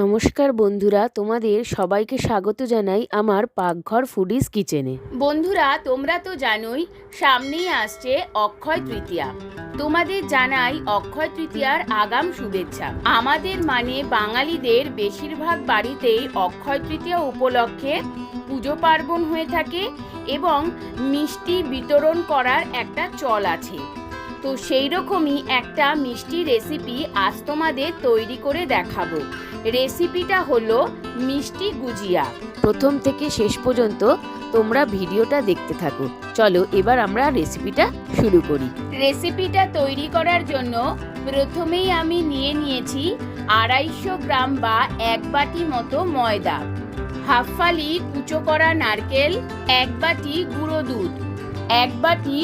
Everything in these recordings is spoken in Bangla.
নমস্কার বন্ধুরা, তোমাদের সবাইকে স্বাগত জানাই আমার পাকঘর ফুডিজ কিচেনে। বন্ধুরা, তোমরা তো জানোই, সামনেই আসছে অক্ষয় তৃতীয়া। তোমাদের জানাই অক্ষয় তৃতীয়ার আগাম শুভেচ্ছা। আমাদের মানে বাঙালিদের বেশিরভাগ বাড়িতেই অক্ষয় তৃতীয়া উপলক্ষে পুজো পার্বণ হয়ে থাকে এবং মিষ্টি বিতরণ করার একটা চল আছে। তো সেই রকমই একটা মিষ্টি রেসিপি আজ তোমাদের তৈরি করে দেখাবো। রেসিপিটা হলো মিষ্টি গুজিয়া। প্রথম থেকে শেষ পর্যন্ত তোমরা ভিডিওটা দেখতে থাকো। চলো এবার আমরা রেসিপিটা শুরু করি। রেসিপিটা তৈরি করার জন্য প্রথমেই আমি নিয়ে নিয়েছি আড়াইশো গ্রাম বা এক বাটি মতো ময়দা, হাফ ফালি কুচো করা নারকেল, এক বাটি গুঁড়ো দুধ, এক বাটি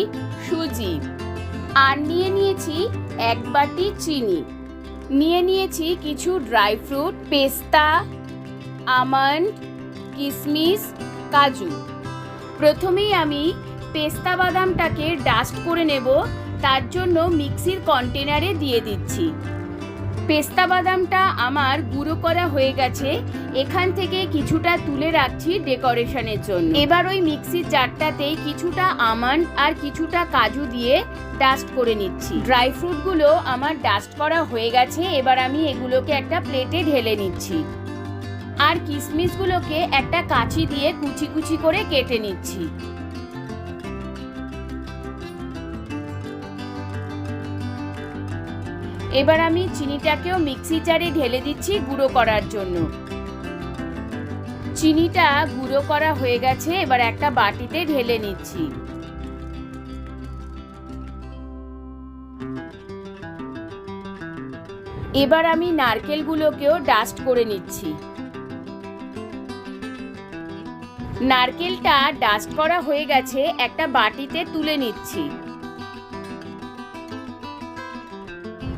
সুজি আর নিয়ে নিয়েছি এক বাটি চিনি। নিয়ে নিয়েছি কিছু ড্রাই ফ্রুট, পেস্তা, আমন্ড কিশমিশ কাজু। প্রথমেই আমি পেস্তা বাদামটাকে ডাস্ট করে নেব, তার জন্য মিক্সির কন্টেনারে দিয়ে দিচ্ছি। পেস্তা বাদামটা আমার গুঁড়ো করা হয়ে গেছে। এখান থেকে কিছুটা তুলে রাখছি ডেকোরেশনের জন্য। এবার ওই মিক্সির জারটাতেই কিছুটা আমন্ড আর কিছুটা কাজু দিয়ে ডাস্ট করে নিচ্ছি। ড্রাই ফ্রুটগুলো আমার ডাস্ট করা হয়ে গেছে, এবার আমি এগুলোকে একটা প্লেটে ঢেলে নিচ্ছি। আর কিশমিশগুলোকে একটা কাঁচি দিয়ে কুচি কুচি করে কেটে নিচ্ছি। এবার আমি চিনিটাকেও মিক্সি জারে ঢেলে দিচ্ছি গুঁড়ো করার জন্য। চিনিটা গুঁড়ো করা হয়ে গেছে, এবার একটা বাটিতে ঢেলে নিচ্ছি। এবার আমি নারকেলগুলোকেও ডাস্ট করে নিচ্ছি। নারকেলটা ডাস্ট করা হয়ে গেছে, একটা বাটিতে তুলে নিচ্ছি।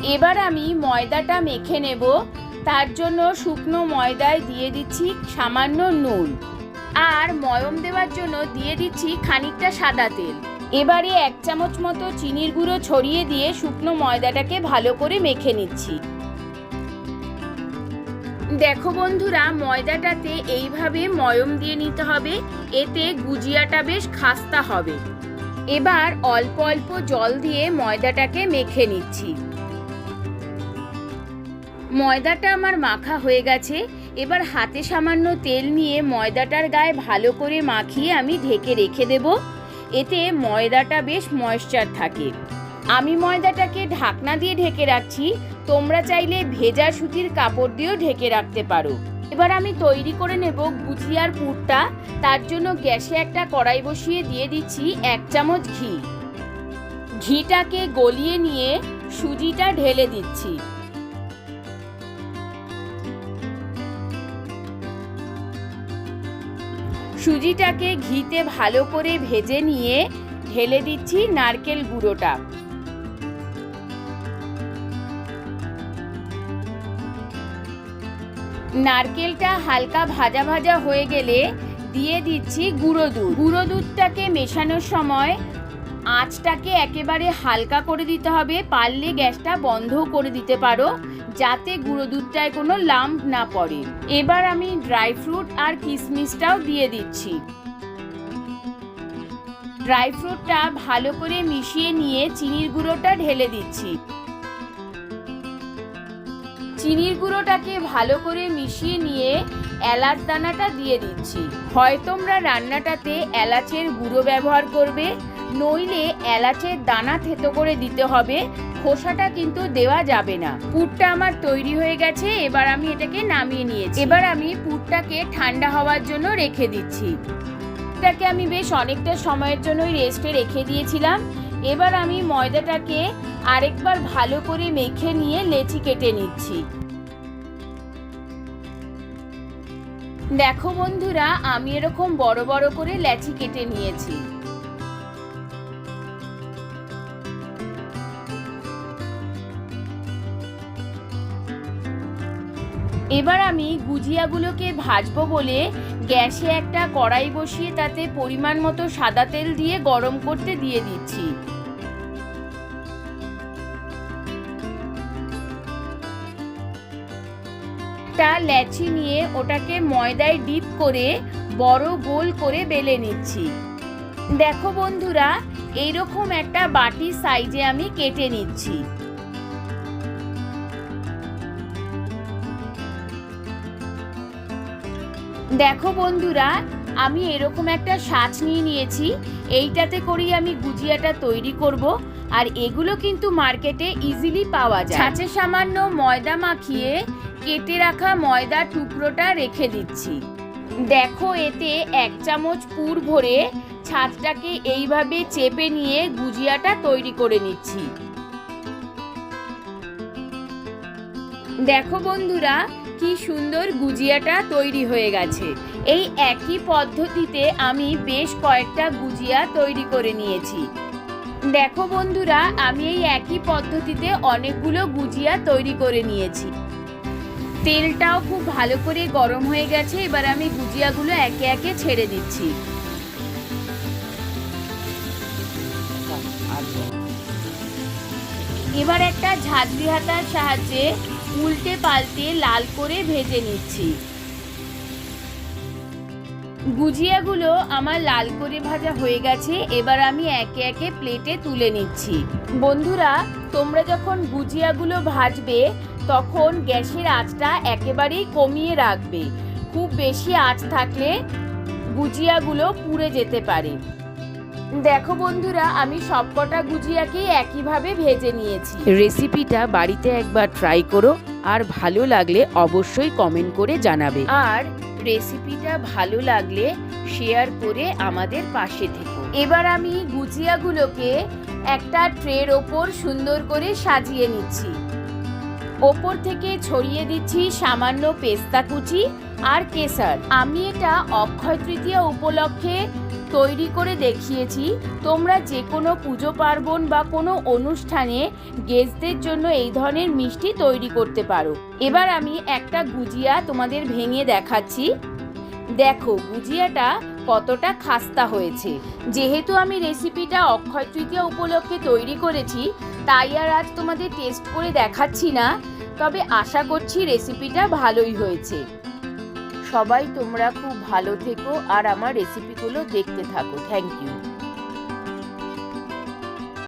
এবার আমি ময়দাটা মেখে নেব। তার জন্য শুকনো ময়দায় দিয়ে দিচ্ছি সামান্য নুন। আর ময়ম দেওয়ার জন্য দিয়ে দিচ্ছি খানিকটা সাদা তেল। এবারে এক চামচ মতো চিনির গুঁড়ো ছড়িয়ে দিয়ে শুকনো ময়দাটাকে ভালো করে মেখে নিচ্ছি। দেখো বন্ধুরা, ময়দাটাতে এইভাবে ময়ম দিয়ে নিতে হবে। এতে গুজিয়াটা বেশ খাস্তা হবে। এবার অল্প অল্প জল দিয়ে ময়দাটাকে মেখে নিচ্ছি। ময়দাটা আমার মাখা হয়ে গেছে। এবার হাতে সামান্য তেল নিয়ে ময়দাটার গায়ে ভালো করে মাখিয়ে আমি ঢেকে রেখে দেব। এতে ময়দাটা বেশ ময়েশ্চার থাকে। আমি ময়দাটাকে ঢাকনা দিয়ে ঢেকে রাখছি। তোমরা চাইলে ভেজা সুতির কাপড় দিয়েও ঢেকে রাখতে পারো। এবার আমি তৈরি করে নেব গুজিয়ার পুরটা। তার জন্য গ্যাসে একটা কড়াই বসিয়ে দিয়ে দিচ্ছি এক চামচ ঘি। ঘিটাকে গলিয়ে নিয়ে সুজিটা ঢেলে দিচ্ছি। সুজিটাকে ঘিতে ভালো করে ভেজে নিয়ে ঢেলে দিচ্ছি নারকেল গুঁড়োটা। নারকেলটা হালকা ভাজা ভাজা হয়ে গেলে দিয়ে দিচ্ছি গুঁড়ো দুধ। গুঁড়ো দুধটাকে মেশানোর সময় আঁচটাকে একেবারে হালকা করে দিতে হবে, পারলে গ্যাসটা বন্ধও করে দিতে পারো। যাতে গুঁড়ো দুধটায় কোনো লাম্প না পড়ে। এবার আমি ড্রাই ফ্রুট আর কিশমিশটাও দিয়ে দিচ্ছি। ড্রাই ফ্রুটটা ভালো করে মিশিয়ে নিয়ে চিনির গুঁড়োটা ঢেলে দিচ্ছি। চিনির গুঁড়োটাকে ভালো করে মিশিয়ে নিয়ে এলাচ দানাটা দিয়ে দিচ্ছি। হয় তোমরা রান্নাটাতে এলাচের গুঁড়ো ব্যবহার করবে, নইলে এলাচের দানা থেতো করে দিতে হবে খোসাটা কিন্তু দেওয়া যাবে না। পুরটা আমার তৈরি হয়ে গেছে, এবার আমি এটাকে নামিয়ে নিয়েছি। এবার আমি পুরটাকে ঠান্ডা হওয়ার জন্য রেখে দিচ্ছি। এটাকে আমি বেশ অনেকটা সময়ের জন্যই রেস্টে রেখে দিয়েছিলাম। এবার আমি ময়দাটাকে আরেকবার ভালো করে মেখে নিয়ে লেচি কেটে নিচ্ছি। দেখো বন্ধুরা, আমি এরকম বড় বড় করে লেচি কেটে নিয়েছি। এবার আমি গুজিয়াগুলোকে ভাজবো বলে গ্যাসে একটা কড়াই বসিয়ে তাতে পরিমাণ মতো সাদা তেল দিয়ে গরম করতে দিয়ে দিচ্ছি। একটা ল্যাচি নিয়ে ওটাকে ময়দায় ডিপ করে বড় গোল করে বেলে নিচ্ছি। দেখো বন্ধুরা, এইরকম একটা বাটি সাইজে আমি কেটে নিচ্ছি। দেখো বন্ধুরা, আমি এরকম একটা সাজ নিয়ে নিয়েছি। এইটাতে করেই আমি গুজিয়াটা তৈরি করব। আর এগুলো কিন্তু মার্কেটে ইজিলি পাওয়া যায়। ছাঁচে সামান্য ময়দা মাখিয়ে কেটে রাখা ময়দার টুকরোটা রেখে দিচ্ছি। দেখো, এতে এক চামচ পুর ভরে ছাঁচটাকে এইভাবে চেপে নিয়ে গুজিয়াটা তৈরি করে নিচ্ছি। দেখো বন্ধুরা, কি সুন্দর গুজিয়াটা তৈরি হয়ে গেছে। এই একই পদ্ধতিতে আমি বেশ কয়েকটা গুজিয়া তৈরি করে নিয়েছি। দেখো বন্ধুরা, আমি এই একই পদ্ধতিতে অনেকগুলো গুজিয়া তৈরি করে নিয়েছি। তেলটাও খুব ভালো করে গরম হয়ে গেছে, এবার আমি গুজিয়াগুলো একে একে ছেড়ে দিচ্ছি। এবার একটা ঝাঁঝরি হাতার সাহায্যে উল্টে পাল্টে লাল করে ভেজে নিচ্ছি। গুজিয়াগুলো আমার লাল করে ভাজা হয়ে গেছে, এবার আমি একে একে প্লেটে তুলে নিচ্ছি। বন্ধুরা, তোমরা যখন গুজিয়াগুলো ভাজবে, তখন গ্যাসের আঁচটা একেবারেই কমিয়ে রাখবে। খুব বেশি আঁচ থাকলে গুজিয়াগুলো পুড়ে যেতে পারে। দেখো বন্ধুরা আমি সবকটা গুজিয়াকেই একইভাবে ভেজে নিয়েছি। রেসিপিটা বাড়িতে একবার ট্রাই করো আর ভালো লাগলে অবশ্যই কমেন্ট করে জানাবে। আর রেসিপিটা ভালো লাগলে শেয়ার করে আমাদের পাশে থেকো। এবার আমি গুজিয়াগুলোকে একটা ট্রের ওপর সুন্দর করে সাজিয়ে নিচ্ছি। ওপর থেকে ছড়িয়ে দিচ্ছি সামান্য পেস্তা কুচি আর কেসার। আমি এটা অক্ষয় তৃতীয়া উপলক্ষে তৈরি করে দেখিয়েছি, তোমরা যে কোনো পুজো পার্বণ বা কোনো অনুষ্ঠানে গেস্টদের জন্য এই ধরনের মিষ্টি তৈরি করতে পারো। এবার আমি একটা গুজিয়া তোমাদের ভেঙে দেখাচ্ছি। দেখো, গুজিয়াটা কতটা খাস্তা হয়েছে। যেহেতু আমি রেসিপিটা অক্ষয় তৃতীয়া উপলক্ষে তৈরি করেছি, তাই আর আজ তোমাদের টেস্ট করে দেখাচ্ছি না, তবে আশা করছি রেসিপিটা ভালোই হয়েছে। সবাই তোমরা খুব ভালো থেকো আর আমার রেসিপিগুলো দেখতে থাকো। Thank you